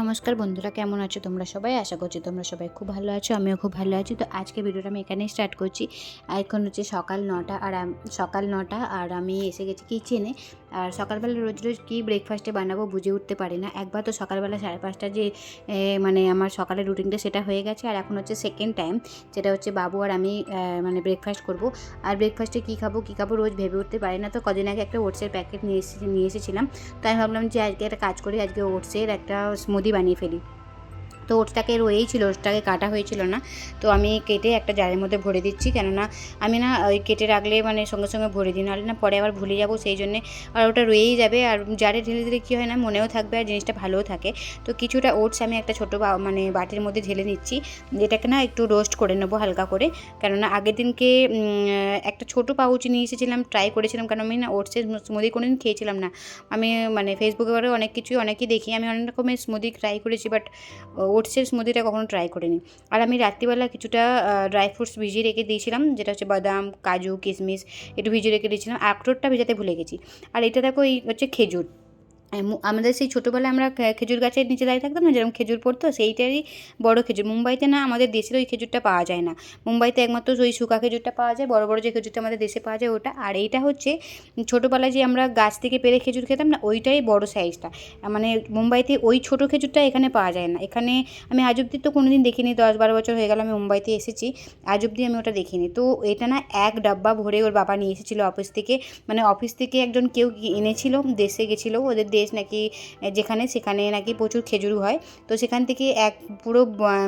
নমস্কার বন্ধুরা, কেমন আছো তোমরা সবাই? আশা করছি তোমরা সবাই খুব ভালো আছো, আমিও খুব ভালো আছি। তো আজকে ভিডিওটা আমি এখানেই স্টার্ট করছি। এখন হচ্ছে সকাল নটা আর সকাল নটা আর আমি এসে গেছি কিচেনে আর সকালবেলা রোজ রোজ কী ব্রেকফাস্টে বানাবো বুঝে উঠতে পারি না। একবার তো সকালবেলা সাড়ে পাঁচটা যে মানে আমার সকালের রুটিনটা সেটা হয়ে গেছে। আর এখন হচ্ছে সেকেন্ড টাইম যেটা হচ্ছে বাবু আর আমি মানে ব্রেকফাস্ট করব। আর ব্রেকফাস্টে কী খাব কী খাব রোজ ভেবে উঠতে পারি না। তো কদিন আগে একটা ওটসের প্যাকেট নিয়ে এসে নিয়ে এসেছিলাম। তো আমি ভাবলাম যে আজকে একটা কাজ করি, আজকে ওটসের একটা স্মুদি বানিয়ে ফেলি তো ওটসটাকে রয়েই ছিল ওটসটাকে কাটা হয়েছিল না। তো আমি কেটে একটা জারের মধ্যে ভরে দিচ্ছি, কেননা আমি না ওই কেটে রাখলে মানে সঙ্গে সঙ্গে ভরে দিই, নাহলে না পরে আবার ভুলে যাব, সেই জন্যে আর ওটা রয়েই যাবে। আর জারে ঢেলে দিলে কী হয় না, মনেও থাকবে আর জিনিসটা ভালোও থাকে। তো কিছুটা ওটস আমি একটা ছোটো মানে বাটির মধ্যে ঢেলে নিচ্ছি এটাকে না একটু রোস্ট করে নেব হালকা করে। কেননা আগের দিনকে একটা ছোটো পাউচ নিয়ে এসেছিলাম, ট্রাই করেছিলাম, কারণ আমি না ওটসের স্মুদি কোনো দিন খেয়েছিলাম না। আমি মানে ফেসবুকে অনেক কিছুই, অনেকেই দেখি, আমি অনেক রকমের স্মুদি ট্রাই করেছি, বাট ওটসের স্মুদিটা কখনো ট্রাই করিনি। আর আমি রাত্রিবেলা কিছুটা ড্রাই ফ্রুটস ভিজিয়ে রেখে দিয়েছিলাম, যেটা হচ্ছে বাদাম, কাজু কিশমিশ একটু ভিজিয়ে রেখে দিয়েছিলাম। আখরোটটা ভিজাতে ভুলে গেছি। আর এটা দেখো এই হচ্ছে খেজুর। আমাদের সেই ছোটোবেলায় আমরা খেজুর গাছের নিচে দাঁড়িয়ে থাকতাম না, যেরকম খেজুর পড়তো, সেইটারই বড় খেজুর। মুম্বাইতে না আমাদের দেশের ওই খেজুরটা পাওয়া যায় না। মুম্বাইতে একমাত্র ওই শুকা খেজুরটা পাওয়া যায়, বড় বড় যে খেজুরটা আমাদের দেশে পাওয়া যায় ওটা। আর এইটা হচ্ছে, ছোটোবেলায় যে আমরা গাছ থেকে পেরে খেজুর খেতাম না, ওইটাই বড় সাইজটা মানে মুম্বাইতে ওই ছোটো খেজুরটা এখানে পাওয়া যায় না। এখানে আমি আজ অব্দি তো কোনো দিন দেখিনি, দশ বারো বছর হয়ে গেল আমি মুম্বাইতে এসেছি, আজ অব্দি আমি ওটা দেখিনি। তো এটা না এক ডাব্বা ভরে ওর বাবা নিয়ে এসেছিল অফিস থেকে। মানে অফিস থেকে একজন কেউ এনেছিল, দেশে গেছিল, ওদের দেশ নাকি যেখানে, সেখানে নাকি প্রচুর খেজুর হয়। তো সেখান থেকে এক পুরো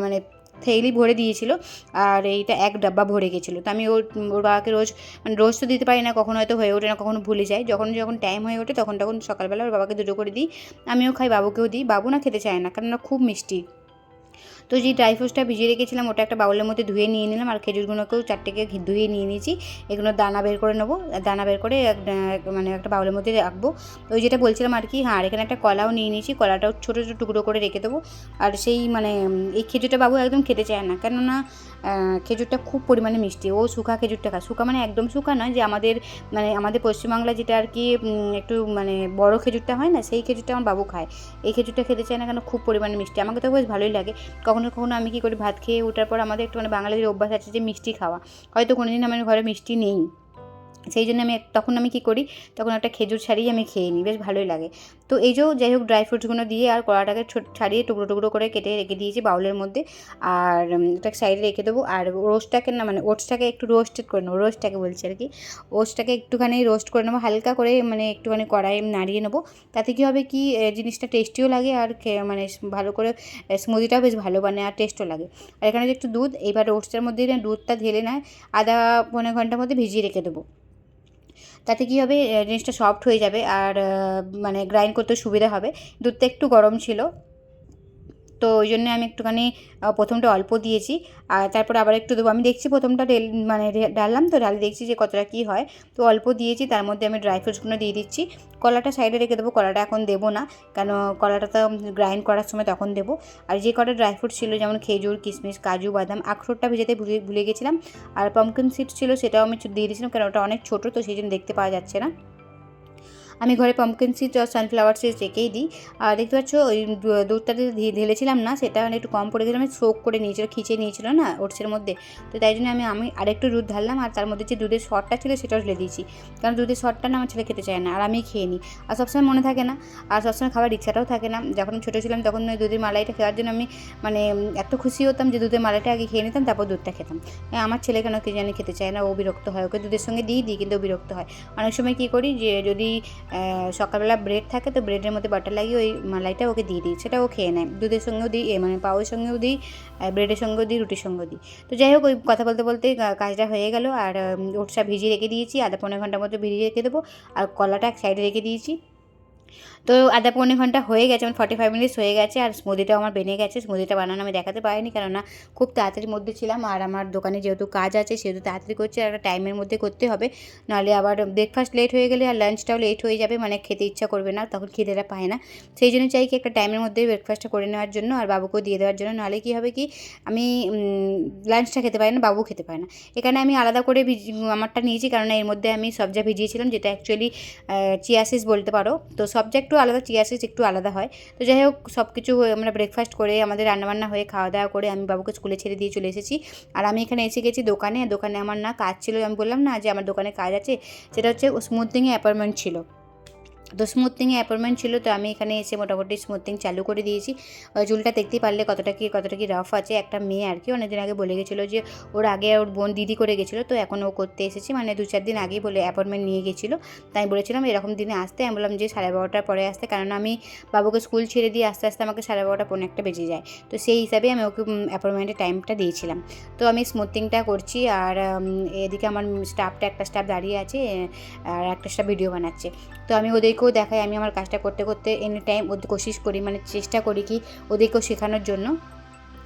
মানে থেইলি ভরে দিয়েছিল আর এইটা এক ডাব্বা ভরে গেছিল। তো আমি ওর ওর বাবাকে রোজ মানে রোজ তো দিতে পারি না, কখনো হয়তো হয়ে ওঠে না, কখনো ভুলে যায়। যখন যখন টাইম হয়ে ওঠে তখন তখন সকালবেলা ওর বাবাকে দুটো করে দিই। আমিও খাই, বাবুকেও দিই। বাবু না খেতে চায় না কারণ খুব মিষ্টি। তো যে ড্রাই ফ্রুটসটা ভিজিয়ে রেখেছিলাম, ওটা একটা বাউলের মধ্যে ধুয়ে নিয়ে নিলাম আর খেজুরগুলোকেও চারটেকে ধুয়ে নিয়ে নিয়েছি। এগুলো দানা বের করে নেব, দানা বের করে মানে একটা বাউলের মধ্যে রাখব। ওই যেটা বলছিলাম আর কি হ্যাঁ এখানে একটা কলাও নিয়ে নিয়েছি, কলাটাও ছোটো ছোটো টুকরো করে রেখে দেবো। আর সেই মানে এই খেজুরটা বাবু একদম খেতে চায় না, কেননা খেজুরটা খুব পরিমাণে মিষ্টি, ও শুকা খেজুরটা খায়। শুকা মানে একদম শুকা নয়, যে আমাদের মানে আমাদের পশ্চিমবাংলা যেটা আর কি একটু মানে বড় খেজুরটা হয় না, সেই খেজুরটা আমার বাবু খায়। এই খেজুরটা খেতে চায় না, কেন খুব পরিমাণে মিষ্টি। আমাকে তো বেশ ভালোই লাগে। কখনো কখনো আমি কী করি, ভাত খেয়ে ওঠার পর আমাদের একটু মানে বাঙালিদের অভ্যাস আছে যে মিষ্টি খাওয়া। হয়তো কোনো দিন আমার ঘরে মিষ্টি নেই। সেই জন্য আমি তখন আমি কী করি, তখন একটা খেজুর ছাড়িয়ে আমি খেয়ে নিই, বেশ ভালোই লাগে। তো এই যে যাই হোক ড্রাই ফ্রুটসগুলো দিয়ে আর কড়াটাকে ছাড়িয়ে টুকরো টুকরো করে কেটে রেখে দিয়েছি বাউলের মধ্যে। আর এটা সাইডে রেখে দেবো। আর রোস্টটাকে না মানে ওটসটাকে একটু রোস্টেড করে নেব রোস্টটাকে বলছি আর কি। ওটসটাকে একটুখানি রোস্ট করে নেব, হালকা করে মানে একটুখানি কড়াই নাড়িয়ে নেব। তাতে কী হবে কি জিনিসটা টেস্টিও লাগে আর মানে ভালো করে স্মুদিটাও বেশ ভালো বানে আর টেস্টও লাগে। আর এখানে যে একটু দুধ এইবার ওটসটার মধ্যে দুধটা ঢেলে নেয় আধা পনেরো ঘণ্টার মধ্যে ভিজিয়ে রেখে দেবো। তাতে কী হবে জিনিসটা সফট হয়ে যাবে আর মানে গ্রাইন্ড করতে সুবিধা হবে। দুধটা একটু গরম ছিল। তো ওই জন্য আমি একটুখানি প্রথমটা অল্প দিয়েছি। আর তারপর আবার একটু দেবো। আমি দেখছি প্রথমটা ডেল মানে ঢাললাম তো, ঢালে দেখছি যে কতটা কী হয়। তো অল্প দিয়েছি, তার মধ্যে আমি ড্রাই ফ্রুটসগুলো দিয়ে দিচ্ছি। কলাটা সাইডে রেখে দেবো, কলাটা এখন দেবো না। কেন কলাটা তো গ্রাইন্ড করার সময় তখন দেবো। আর যে কটা ড্রাই ফ্রুট ছিল, যেমন খেজুর কিশমিশ কাজু, বাদাম, আখরোটটা ভেজাতে ভুলে ভুলে গেছিলাম। আর পামকিন সিড ছিল, সেটাও আমি দিয়ে দিয়েছিলাম কারণ ওটা অনেক ছোটো, তো সেই জন্য দেখতে পাওয়া যাচ্ছে না। আমি ঘরে পাম্পকিন সিড আর সানফ্লাওয়ার সিড রেখেই দিই। আর দেখতে পাচ্ছ, ওই দু- দুধটা যে ধে- ঢেলেছিলাম না, সেটা মানে একটু কম পড়ে গেছিলাম শোক করে নিয়েছিল, খিচে নিয়েছিল না ওটসের মধ্যে। তো তাই জন্য আমি আমি আরেকটু দুধ ঢাললাম, আর তার মধ্যে যে দুধের শটটা ছিল সেটাও ঢেলে দিয়েছি। কারণ দুধের শটটা না আমার ছেলে খেতে চায় না, আর আমি খেয়ে নিই। আর সবসময় মনে থাকে না, আর সবসময় খাবার ইচ্ছাটাও থাকে না। যখন ছোটো ছিলাম, তখন ওই দুধের মালাইটা খাওয়ার জন্য আমি মানে এত খুশি হতাম যে দুধের মালাইটা আগে খেয়ে নিতাম, তারপর দুধটা খেতাম। আমার ছেলে কেন কি জানি খেতে চায় না, ও বিরক্ত হয়। ওকে দুধের সঙ্গে দিই দিই, কিন্তু বিরক্ত হয়। অনেক সময় কী করি যে, যদি সকালবেলা ব্রেড থাকে তো ব্রেডের মধ্যে বাটার লাগিয়ে ওই মালাইটা ওকে দিয়ে দিই। সেটা ও খেয়ে নেয়। দুধের সঙ্গেও দিই মানে পাউয়ের সঙ্গেও দিই ব্রেডের সঙ্গেও দিই, রুটির সঙ্গেও দিই। তো যাই হোক, ওই কথা বলতে বলতে কাজটা হয়ে গেল। আর ওটসা ভিজিয়ে রেখে দিয়েছি। আধা পনেরো ঘণ্টার মতো ভিজিয়ে রেখে দেবো। আর কলাটা এক সাইডে রেখে দিয়েছি। তো আধা পৌনে ঘণ্টা হয়ে গেছে, আমার ফর্টি ফাইভ মিনিটস হয়ে গেছে, আর স্মুদিটাও আমার বেনে গেছে, স্মুদিটা বানানো আমি দেখাতে পারিনি, কেননা খুব তাড়াতাড়ির মধ্যে ছিলাম, আর আমার দোকানে যেহেতু কাজ আছে, সেহেতু তাড়াতাড়ি করছে, আর একটা টাইমের মধ্যে করতে হবে, নাহলে আবার ব্রেকফাস্ট লেট হয়ে গেলে আর লাঞ্চটাও লেট হয়ে যাবে মানে খেতে ইচ্ছা করবে না, তখন খিদেটা পায় না। সেই জন্য চাই কি একটা টাইমের মধ্যে ব্রেকফাস্টটা করে নেওয়ার জন্য, আর বাবুকেও দিয়ে দেওয়ার জন্য, নাহলে কী হবে কি, আমি লাঞ্চটা খেতে পারি না বাবু খেতে পারে না। এখানে আমি আলাদা করে আমারটা নিয়েছি কারণ এর মধ্যে আমি সবজা ভিজিয়েছিলাম, যেটা অ্যাকচুয়ালি চিয়াসিস বলতে পারো, তো সব সাবজেক্টও আলাদা চিয়া সিস একটু আলাদা হয়। তো যাই হোক সব কিছু আমরা ব্রেকফাস্ট করে আমাদের রান্নাবান্না হয়ে খাওয়া দাওয়া করে আমি বাবুকে স্কুলে ছেড়ে দিয়ে চলে এসেছি। আর আমি এখানে এসে গেছি দোকানে। দোকানে আমার না কাজ ছিল, আমি বললাম না যে আমার দোকানে কাজ আছে, সেটা হচ্ছে স্মুথিংয়ে অ্যাপয়েন্টমেন্ট ছিল। তো স্মুথিংয়ে অ্যাপয়েন্টমেন্ট ছিল, তো আমি এখানে এসে মোটামুটি স্মুথিং চালু করে দিয়েছি। চুলটা দেখতেই পারলে কতটা কি কতটা কি রাফ আছে? একটা মেয়ে আর কি, অনেকদিন আগে বলে গেছিল যে, ওর আগে ওর বোন দিদি করে গেছিল, তো এখন ও করতে এসেছি। মানে দু চার দিন আগেই বলে অ্যাপয়েন্টমেন্ট নিয়ে গেছিল। তাই বলেছিলাম, এরকম দিনে আসতে? আমি বললাম যে, সাড়ে বারোটার পরে আসতে। কারণ আমি বাবুকে স্কুল ছেড়ে দিয়ে আস্তে আস্তে আমাকে সাড়ে বারোটা পনেরো একটা বেজে যায়। তো সেই হিসাবে আমি ওকে অ্যাপয়েন্টমেন্টের টাইমটা দিয়েছিলাম। তো আমি স্মুথিংটা করছি আর এদিকে আমার স্টাফটা একটা স্টাফ দাঁড়িয়ে আছে আর একটা স্টাফ ভিডিও বানাচ্ছে। তো আমি ওদেরকেও দেখাই, আমি আমার কাজটা করতে করতে এনি টাইম ওদের কোশিশ করি মানে চেষ্টা করি কি ওদেরকেও শেখানোর জন্য।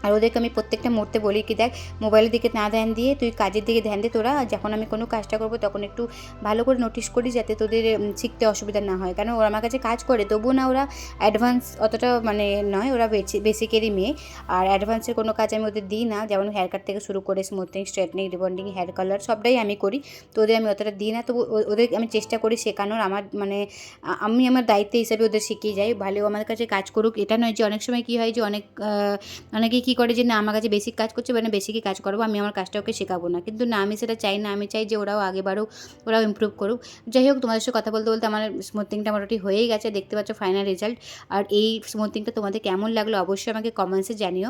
আর ওদেরকে আমি প্রত্যেকটা মুহূর্তে বলি কি দেখ মোবাইলের দিকে না ধ্যান দিয়ে তুই কাজের দিকে ধ্যান দে তোরা। যখন আমি কোনো কাজটা করব তখন একটু ভালো করে নোটিস করি যাতে তোদের শিখতে অসুবিধা না হয়। কারণ ওরা আমার কাছে কাজ করে, তবুও না ওরা অ্যাডভান্স অতটা মানে নয়, ওরা বেসিকেরই মেয়ে। আর অ্যাডভান্সের কোনো কাজ আমি ওদের দিই না। যেমন হেয়ার কাট থেকে শুরু করে smoothing straightening rebonding hair colour সবটাই আমি করি। তো ওদের আমি অতটা দিই না। তবু ওদের আমি চেষ্টা করি শেখানোর। আমার মানে আমি আমার দায়িত্ব হিসাবে ওদের শিখিয়ে যাই। ভালো আমার কাছে কাজ করুক। এটা নয় যে অনেক সময় কী হয় যে অনেক অনেকেই কী করে যে, না, আমার কাছে বেসিক কাজ করছে মানে বেসিকই কাজ করব, আমি আমার কাজটা ওকে শেখাবো না। কিন্তু না, আমি সেটা চাই না। আমি চাই যে, ওরাও আগে বাড়ুক, ওরাও ইমপ্রুভ করুক। যাই হোক, তোমাদের সাথে কথা বলতে বলতে আমার স্মুথিংটা মোটামুটি হয়েই গেছে। দেখতে পাচ্ছ ফাইনাল রেজাল্ট আর এই স্মুথিংটা তোমাদের কেমন লাগল, অবশ্যই আমাকে কমেন্টসে জানিও।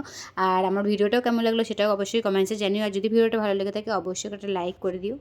আর আমার ভিডিওটাও কেমন লাগল, সেটাও অবশ্যই কমেন্টসে জানিও। আর যদি ভিডিওটা ভালো লেগে থাকে, অবশ্যই একটা লাইক করে দিও।